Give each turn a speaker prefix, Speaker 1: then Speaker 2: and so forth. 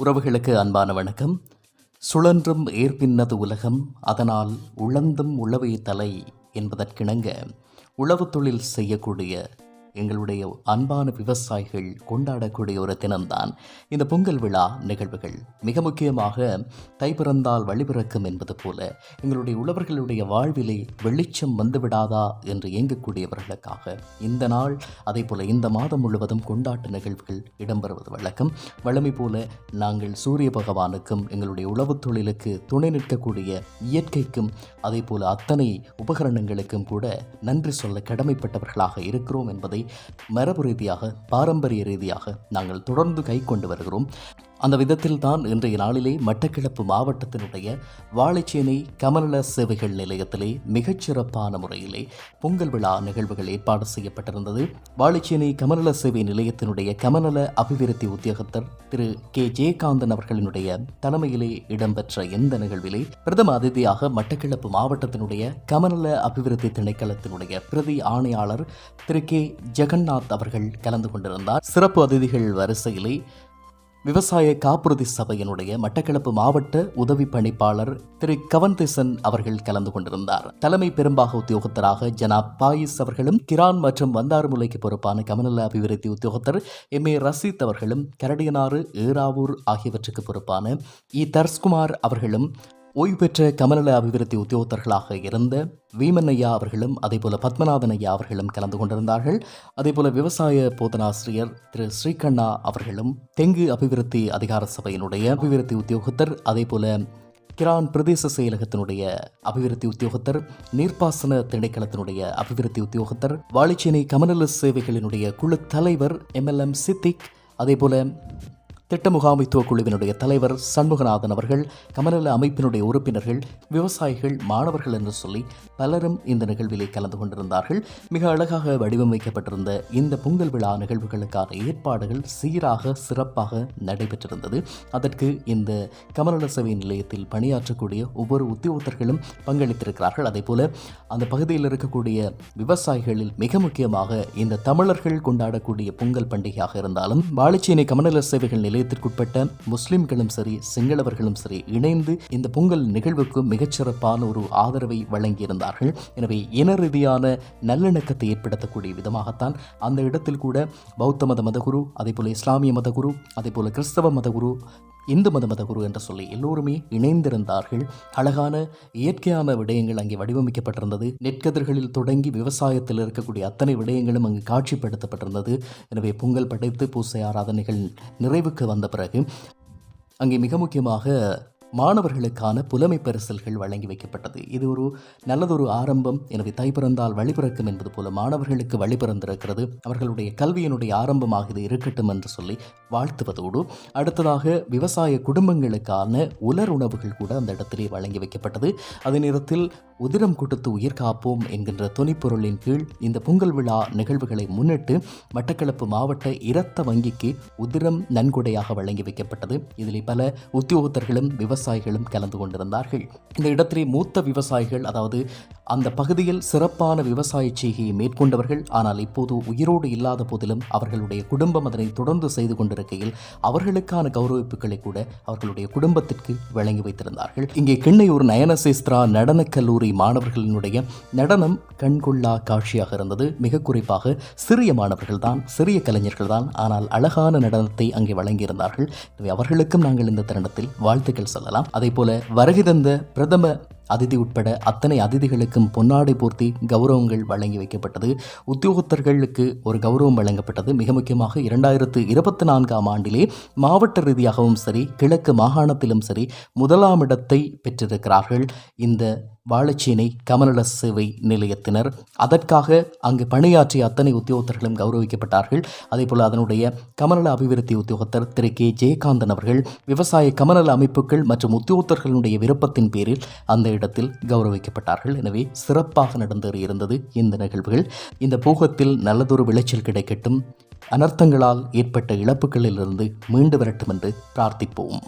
Speaker 1: உறவுகளுக்கு அன்பான வணக்கம். சுழன்றும் ஏற்பின்னது உலகம் அதனால் உழந்தும் உழவே தலை என்பதற்கிணங்க உழவு தொழில் செய்யக்கூடிய எங்களுடைய அன்பான விவசாயிகள் கொண்டாடக்கூடிய ஒரு தினம்தான். இந்த பொங்கல் விழா நிகழ்வுகள். மிக முக்கியமாக தை பிறந்தால் வழிபிறக்கும் என்பது போல எங்களுடைய உழவர்களுடைய வாழ்விலே வெளிச்சம் வந்துவிடாதா என்று இயங்கக்கூடியவர்களுக்காக இந்த நாள் அதே போல இந்த மாதம் முழுவதும் கொண்டாட்ட நிகழ்வுகள் இடம்பெறுவது வழக்கம். வழமை போல நாங்கள் சூரிய பகவானுக்கும் எங்களுடைய உழவுத் தொழிலுக்கு துணை நிற்கக்கூடிய இயற்கைக்கும் அதே போல அத்தனை உபகரணங்களுக்கும் கூட நன்றி சொல்ல கடமைப்பட்டவர்களாக இருக்கிறோம் என்பதை மரபு ரீதியாக பாரம்பரிய ரீதியாக நாங்கள் தொடர்ந்து கை கொண்டு வருகிறோம். அந்த விதத்தில் தான் இன்றைய நாளிலே மட்டக்கிழப்பு மாவட்டத்தினுடைய வாழைச்சேனை கமநல சேவைகள் நிலையத்திலே மிகச்சிறப்பான முறையிலே பொங்கல் விழா நிகழ்வுகள் ஏற்பாடு செய்யப்பட்டிருந்தது. வாழைச்சேனை கமநல சேவை நிலையத்தினுடைய கமநல அபிவிருத்தி உத்தியோகத்தர் திரு கே. ஜெயகாந்தன் அவர்களினுடைய தலைமையிலே இடம்பெற்ற இந்த நிகழ்விலே பிரதம அதிதியாக மட்டக்கிழப்பு மாவட்டத்தினுடைய கமநல அபிவிருத்தி திணைக்களத்தினுடைய பிரதி ஆணையாளர் திரு கே. ஜெகநாத் அவர்கள் கலந்து கொண்டிருந்தார். சிறப்பு அதிதிகள் வரிசையிலே விவசாய காப்புறுதி சபையினுடைய மட்டக்களப்பு மாவட்ட உதவி பணிப்பாளர் திரு கவன்திசன் அவர்கள் கலந்து கொண்டிருந்தார். தலைமை பெரும்பாக உத்தியோகத்தராக ஜனாப் பாயிஸ் அவர்களும் கிரான் மற்றும் வந்தாறுமுலைக்கு பொறுப்பான கமநல அபிவிருத்தி உத்தியோகத்தர் எம். ஏ. ரசீத் அவர்களும் கரடியனாறு ஏராவூர் ஆகியவற்றுக்கு பொறுப்பான இ. தர்ஸ்குமார் அவர்களும் ஓய்வு பெற்ற கமநல அபிவிருத்தி உத்தியோகத்தர்களாக இருந்த வீமன்னையா அவர்களும் அதேபோல பத்மநாதன் ஐயா அவர்களும் கலந்து கொண்டிருந்தார்கள். அதேபோல விவசாய போதனாசிரியர் திரு ஸ்ரீகண்ணா அவர்களும் தெங்கு அபிவிருத்தி அதிகார சபையினுடைய அபிவிருத்தி உத்தியோகத்தர் அதேபோல கிரான் பிரதேச செயலகத்தினுடைய அபிவிருத்தி உத்தியோகத்தர் நீர்ப்பாசன திணைக்களத்தினுடைய அபிவிருத்தி உத்தியோகத்தர் வாழைச்சேனை கமநல சேவைகளினுடைய குழு தலைவர் எம்எல்எம் சித்திக் அதேபோல திட்ட முகாமைத்துவ குழுவினுடைய தலைவர் சண்முகநாதன் அவர்கள் கமநல அமைப்பினுடைய உறுப்பினர்கள் விவசாயிகள் மாணவர்கள் என்று சொல்லி பலரும் இந்த நிகழ்விலே கலந்து கொண்டிருந்தார்கள். மிக அழகாக வடிவமைக்கப்பட்டிருந்த இந்த பொங்கல் விழா நிகழ்வுகளுக்கான ஏற்பாடுகள் சீராக சிறப்பாக நடைபெற்றிருந்தது. அதற்கு இந்த கமநல சேவை நிலையத்தில் பணியாற்றக்கூடிய ஒவ்வொரு உத்தியோகத்தர்களும் பங்களித்திருக்கிறார்கள். அதே போல அந்த பகுதியில் இருக்கக்கூடிய விவசாயிகளில் மிக முக்கியமாக இந்த தமிழர்கள் கொண்டாடக்கூடிய பொங்கல் பண்டிகையாக இருந்தாலும் வாழைச்சேனை கமநல சேவைகள் வலயத்திற்குட்பட்ட முஸ்லிம்களும் சரி சிங்களவர்களும் சரி இணைந்து இந்த பொங்கல் நிகழ்வுக்கு மிகச்சிறப்பான ஒரு ஆதரவை வழங்கியிருந்தார்கள். எனவே இன ரீதியான நல்லிணக்கத்தை ஏற்படுத்தக்கூடிய விதமாகத்தான் அந்த இடத்தில் கூட பௌத்த மத மதகுரு அதே போல இஸ்லாமிய மதகுரு அதே போல கிறிஸ்தவ மதகுரு இந்து மத மதகுரு என்று சொல்லி எல்லோருமே இணைந்திருந்தார்கள். அழகான இயற்கையான விடயங்கள் அங்கே வடிவமைக்கப்பட்டிருந்தது. நெற்கதிர்களில் தொடங்கி விவசாயத்தில் இருக்கக்கூடிய அத்தனை விடயங்களும் அங்கு காட்சிப்படுத்தப்பட்டிருந்தது. எனவே பொங்கல் படைத்து பூசை ஆராதனைகள் நிறைவுக்கு வந்த பிறகு அங்கே மிக முக்கியமாக மாணவர்களுக்கான புலமை பரிசல்கள் வழங்கி வைக்கப்பட்டது. இது ஒரு நல்லதொரு ஆரம்பம். எனவே தை பிறந்தால் வழிபிறக்கும் என்பது போல மாணவர்களுக்கு வழிபிறந்திருக்கிறது அவர்களுடைய கல்வியினுடைய ஆரம்பமாக இது இருக்கட்டும் என்று சொல்லி வாழ்த்துவதோடு அடுத்ததாக விவசாய குடும்பங்களுக்கான உலர் உணவுகள் கூட அந்த இடத்திலே வழங்கி வைக்கப்பட்டது. அதே நேரத்தில் உதிரம் கொடுத்து உயிர் காப்போம் என்கின்ற துணைப்பொருளின் கீழ் இந்த பொங்கல் விழா நிகழ்வுகளை முன்னிட்டு மட்டக்களப்பு மாவட்ட இரத்த வங்கிக்கு உதிரம் நன்கொடையாக வழங்கி வைக்கப்பட்டது. இதில் பல உத்தியோகத்தர்களும் விவசாயிகளும் கலந்து கொண்டிருந்தார்கள். இந்த இடத்திலே மூத்த விவசாயிகள் அதாவது அந்த பகுதியில் சிறப்பான விவசாய செய்கையை மேற்கொண்டவர்கள் ஆனால் இப்போது உயிரோடு இல்லாத போதிலும் அவர்களுடைய குடும்பம் அதனை தொடர்ந்து செய்து கொண்டிருக்கையில் அவர்களுக்கான கௌரவிப்புகளை கூட அவர்களுடைய குடும்பத்திற்கு வழங்கி வைத்திருந்தார்கள். இங்கே கிண்ணையூர் நயனசேஸ்திரா நடனக் கல்லூரி மாணவர்களினுடைய நடனம் கண்கொள்ளா காட்சியாக இருந்தது. மிக குறிப்பாக சிறிய மாணவர்கள் தான் சிறிய கலைஞர்கள் தான் ஆனால் அழகான நடனத்தை அங்கே வழங்கியிருந்தார்கள். அவர்களுக்கும் நாங்கள் இந்த தருணத்தில் வாழ்த்துக்கள் சொல்லலாம். அதே போல வருகை தந்த பிரதம அதிதி உட்பட அத்தனை அதிதிகளுக்கும் பொன்னாடை பூர்த்தி கௌரவங்கள் வழங்கி வைக்கப்பட்டது. உத்தியோகத்தர்களுக்கு ஒரு கௌரவம் வழங்கப்பட்டது. மிக முக்கியமாக இரண்டாயிரத்து இருபத்தி நான்காம் ஆண்டிலே மாவட்ட ரீதியாகவும் சரி கிழக்கு மாகாணத்திலும் சரி முதலாம் இடத்தை பெற்றிருக்கிறார்கள். இந்த வாழைச்சேனை கமநல சேவை நிலையத்தினர். அதற்காக அங்கு பணியாற்றிய அத்தனை உத்தியோகத்தர்களும் கௌரவிக்கப்பட்டார்கள். அதேபோல் அதனுடைய கமநல அபிவிருத்தி உத்தியோகத்தர் திரு கே. ஜெயகாந்தன் அவர்கள் விவசாய கமநல அமைப்புகள் மற்றும் உத்தியோகத்தர்களுடைய விருப்பத்தின் பேரில் அந்த இடத்தில் கௌரவிக்கப்பட்டார்கள். எனவே சிறப்பாக நடந்தேறி இருந்தது இந்த நிகழ்வுகள். இந்த பூகத்தில் நல்லதொரு விளைச்சல் கிடைக்கட்டும். அனர்த்தங்களால் ஏற்பட்ட இழப்புகளிலிருந்து மீண்டு வரட்டும் என்று பிரார்த்திப்போம்.